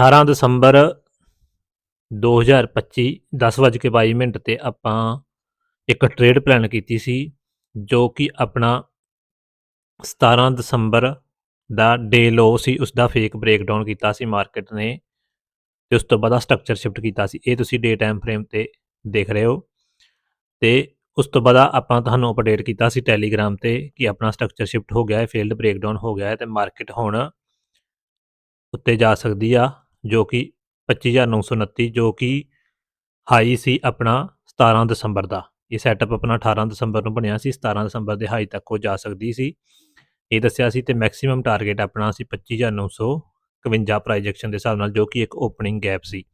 18 ਦਸੰਬਰ 2025 10:22 minute ਤੇ ਆਪਾਂ ਇੱਕ ਟ੍ਰੇਡ ਪਲਾਨ ਕੀਤੀ ਸੀ, ਜੋ ਕਿ ਆਪਣਾ 17 ਦਸੰਬਰ ਦਾ ਡੇ ਲੋ ਸੀ ਉਸ ਦਾ ਫੇਕ ਬ੍ਰੇਕਡਾਊਨ ਕੀਤਾ ਸੀ ਮਾਰਕੀਟ ਨੇ ਤੇ ਉਸ ਤੋਂ ਬਾਅਦ ਸਟਰਕਚਰ ਸ਼ਿਫਟ ਕੀਤਾ ਸੀ। ਇਹ ਤੁਸੀਂ ਡੇ ਟਾਈਮ ਫਰੇਮ ਤੇ ਦੇਖ ਰਹੇ ਹੋ ਤੇ ਉਸ ਤੋਂ ਬਾਅਦ ਆਪਾਂ ਤੁਹਾਨੂੰ ਅਪਡੇਟ ਕੀਤਾ ਸੀ ਟੈਲੀਗ੍ਰਾਮ ਤੇ ਕਿ ਆਪਣਾ ਸਟਰਕਚਰ ਸ਼ਿਫਟ ਹੋ ਗਿਆ ਹੈ ਫੇਲਡ ਬ੍ਰੇਕਡਾਊਨ ਹੋ ਗਿਆ ਹੈ ਤੇ ਮਾਰਕੀਟ ਹੁਣ ਉੱਤੇ ਜਾ ਸਕਦੀ ਆ। ਜੋ ਕਿ 25929 ਜੋ ਕਿ ਹਾਈ ਸੀ ਆਪਣਾ 17 ਦਸੰਬਰ ਦਾ। ਇਹ ਸੈਟਅਪ ਆਪਣਾ 18 ਦਸੰਬਰ ਨੂੰ ਬਣਿਆ ਸੀ 17 ਦਸੰਬਰ ਦੇ ਹਾਈ ਤੱਕ ਉਹ ਜਾ ਸਕਦੀ ਸੀ। ਇਹ ਦੱਸਿਆ ਸੀ ਤੇ ਮੈਕਸਿਮਮ ਟਾਰਗੇਟ ਆਪਣਾ ਸੀ 25951 ਪ੍ਰਾਈਜੈਕਸ਼ਨ ਦੇ ਹਿਸਾਬ ਨਾਲ, ਜੋ ਕਿ ਇੱਕ ਓਪਨਿੰਗ ਗੈਪ ਸੀ।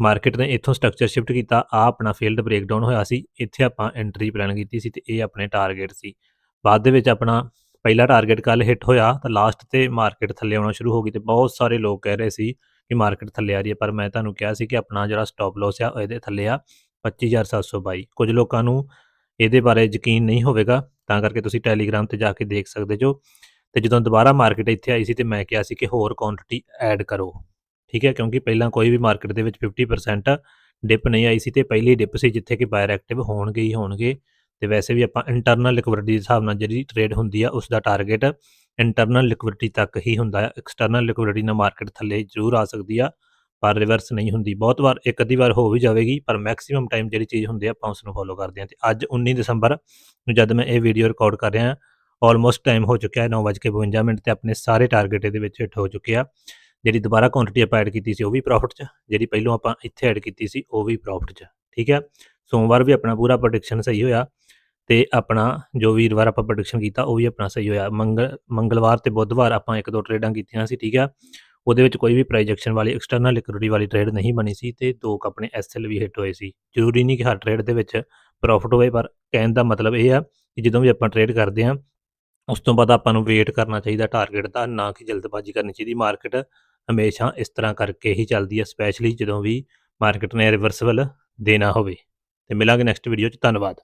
ਮਾਰਕੀਟ ਨੇ ਇੱਥੋਂ ਸਟਰਕਚਰ ਸ਼ਿਫਟ ਕੀਤਾ, ਆ ਆਪਣਾ ਫੀਲਡ ਬ੍ਰੇਕਡਾਊਨ ਹੋਇਆ ਸੀ। ਇੱਥੇ ਆਪਾਂ ਐਂਟਰੀ ਪਲਾਨ ਕੀਤੀ ਸੀ ਤੇ ਇਹ ਆਪਣੇ ਟਾਰਗੇਟ ਸੀ। ਬਾਅਦ ਦੇ ਵਿੱਚ ਆਪਣਾ ਪਹਿਲਾ ਟਾਰਗੇਟ ਕੱਲ ਹਿੱਟ ਹੋਇਆ, ਤਾਂ ਲਾਸਟ ਤੇ ਮਾਰਕੀਟ ਥੱਲੇ ਆਉਣਾ ਸ਼ੁਰੂ ਹੋ ਗਈ ਤੇ ਬਹੁਤ ਸਾਰੇ ਲੋਕ ਕਹਿ ਰਹੇ ਸੀ ਕਿ ਮਾਰਕੀਟ ਥੱਲੇ ਆ ਰਹੀ ਹੈ, ਪਰ ਮੈਂ ਤੁਹਾਨੂੰ ਕਿਹਾ ਸੀ ਕਿ ਆਪਣਾ ਜਿਹੜਾ ਸਟਾਪ ਲਾਸ ਆ, ਇਹਦੇ ਥੱਲੇ ਆ 25722 ਕੁਝ ਲੋਕਾਂ ਨੂੰ ਇਹਦੇ ਬਾਰੇ ਯਕੀਨ ਨਹੀਂ ਹੋਵੇਗਾ, ਤਾਂ ਕਰਕੇ ਤੁਸੀਂ ਟੈਲੀਗ੍ਰਾਮ ਤੇ ਜਾ ਕੇ ਦੇਖ ਸਕਦੇ ਜੋ। ਤੇ ਜਦੋਂ ਦੁਬਾਰਾ ਮਾਰਕੀਟ ਇੱਥੇ ਆਈ ਸੀ ਤੇ ਮੈਂ ਕਿਹਾ ਸੀ ਕਿ ਹੋਰ ਕੁਆਂਟੀਟੀ ਐਡ ਕਰੋ। ਠੀਕ ਹੈ, ਕਿਉਂਕਿ ਪਹਿਲਾਂ ਕੋਈ ਵੀ ਮਾਰਕੀਟ ਦੇ ਵਿੱਚ 50% ਡਿਪ ਨਹੀਂ ਆਈ ਸੀ ਤੇ ਪਹਿਲੀ ਡਿਪ ਸੀ ਜਿੱਥੇ ਕਿ ਬਾਇਰ ਐਕਟਿਵ ਹੋਣਗੇ ਹੀ ਹੋਣਗੇ। ਤੇ ਵੈਸੇ ਵੀ ਆਪਾਂ ਇੰਟਰਨਲ ਲਿਕਵਿਡਿਟੀ ਦੇ ਹਿਸਾਬ ਨਾਲ ਜਿਹੜੀ ਟ੍ਰੇਡ ਹੁੰਦੀ ਆ, ਉਸ ਦਾ ਟਾਰਗੇਟ ਇੰਟਰਨਲ ਲਿਕਵਿਡਿਟੀ ਤੱਕ ਹੀ ਹੁੰਦਾ ਹੈ। ਐਕਸਟਰਨਲ ਲਿਕਵਿਡਿਟੀ ਨਾਲ ਮਾਰਕੀਟ ਥੱਲੇ ਜ਼ਰੂਰ ਆ ਸਕਦੀ ਆ, ਪਰ ਰਿਵਰਸ ਨਹੀਂ ਹੁੰਦੀ। ਬਹੁਤ ਵਾਰ, ਇੱਕ ਅੱਧੀ ਵਾਰ ਹੋ ਵੀ ਜਾਵੇਗੀ, ਪਰ ਮੈਕਸਿਮਮ ਟਾਈਮ ਜਿਹੜੀ ਚੀਜ਼ ਹੁੰਦੀ ਆ, ਆਪਾਂ ਉਸ ਨੂੰ ਫੋਲੋ ਕਰਦੇ ਹਾਂ। ਤੇ ਅੱਜ 19 ਦਸੰਬਰ ਨੂੰ ਜਦ ਮੈਂ ਇਹ ਵੀਡੀਓ ਰਿਕਾਰਡ ਕਰ ਰਿਹਾ ਆਲਮੋਸਟ ਟਾਈਮ ਹੋ ਚੁੱਕਿਆ ਹੈ 9:52 ਮਿੰਟ ਤੇ ਆਪਣੇ ਸਾਰੇ ਟਾਰਗੇਟ ਇਹਦੇ ਵਿੱਚ ਹਿੱਟ ਹੋ ਚੁੱਕੇ ਆ। ਜਿਹੜੀ ਦੁਬਾਰਾ ਕੁਆਂਟੀਟੀ ਆਪਾਂ ਐਡ ਕੀਤੀ ਸੀ, ਉਹ ਵੀ ਪ੍ਰੋਫਿਟ 'ਚ, ਜਿਹੜੀ ਪਹਿਲੋਂ ਆਪਾਂ ਇੱਥੇ ਐਡ ਕੀਤੀ ਸੀ, ਉਹ ਵੀ ਪ੍ਰੋਫਿਟ 'ਚ, ਠੀਕ ਹੈ? ਸੋਮਵਾਰ ਵੀ ਆਪਣਾ ਪੂਰਾ ਪ੍ਰੋਡਕਸ਼ਨ ਸਹੀ ਹੋਇਆ। ਤੇ ਆਪਣਾ ਜੋ ਵੀਰਵਾਰ ਆਪਾਂ ਪ੍ਰੋਡਕਸ਼ਨ ਕੀਤਾ, ਉਹ ਵੀ ਆਪਣਾ ਸਹੀ ਹੋਇਆ। ਮੰਗਲ, ਮੰਗਲਵਾਰ ਤੇ ਬੁੱਧਵਾਰ ਆਪਾਂ ਇੱਕ ਦੋ ਟ੍ਰੇਡਾਂ ਕੀਤੀਆਂ ਸੀ, ਠੀਕ ਆ? ਉਹਦੇ ਵਿੱਚ ਕੋਈ ਵੀ ਪ੍ਰਾਈਜੈਕਸ਼ਨ ਵਾਲੀ ਐਕਸਟਰਨਲ ਲਿਕਵਿਡਿਟੀ ਵਾਲੀ ਟ੍ਰੇਡ ਨਹੀਂ ਬਣੀ ਸੀ ਤੇ ਦੋ ਕੁ ਆਪਣੇ ਐਸਐਲ ਵੀ ਹਿੱਟ ਹੋਏ ਸੀ। ਜ਼ਰੂਰੀ ਨਹੀਂ ਕਿ ਹਰ ਟ੍ਰੇਡ ਦੇ ਵਿੱਚ ਪ੍ਰੋਫਿਟ ਹੋਵੇ, ਪਰ ਕਹਿਣ ਦਾ ਮਤਲਬ ਇਹ ਆ ਕਿ ਜਦੋਂ ਵੀ ਆਪਾਂ ਟ੍ਰੇਡ ਕਰਦੇ ਆ ਉਸ ਤੋਂ ਬਾਅਦ ਆਪਾਂ ਨੂੰ ਵੇਟ ਕਰਨਾ ਚਾਹੀਦਾ ਟਾਰਗੇਟ ਦਾ, ਨਾ ਕਿ ਜਲਦਬਾਜ਼ੀ ਕਰਨੀ ਚਾਹੀਦੀ। ਮਾਰਕੀਟ ਹਮੇਸ਼ਾ ਇਸ ਤਰ੍ਹਾਂ ਕਰਕੇ ਹੀ ਚੱਲਦੀ ਹੈ ਸਪੈਸ਼ਲੀ ਜਦੋਂ ਵੀ ਮਾਰਕੀਟ ਨੇ ਰਿਵਰਸਬਲ ਦੇਣਾ ਹੋਵੇ। ਤੇ ਮਿਲਾਂਗੇ ਨੈਕਸਟ ਵੀਡੀਓ 'ਚ। ਧੰਨਵਾਦ।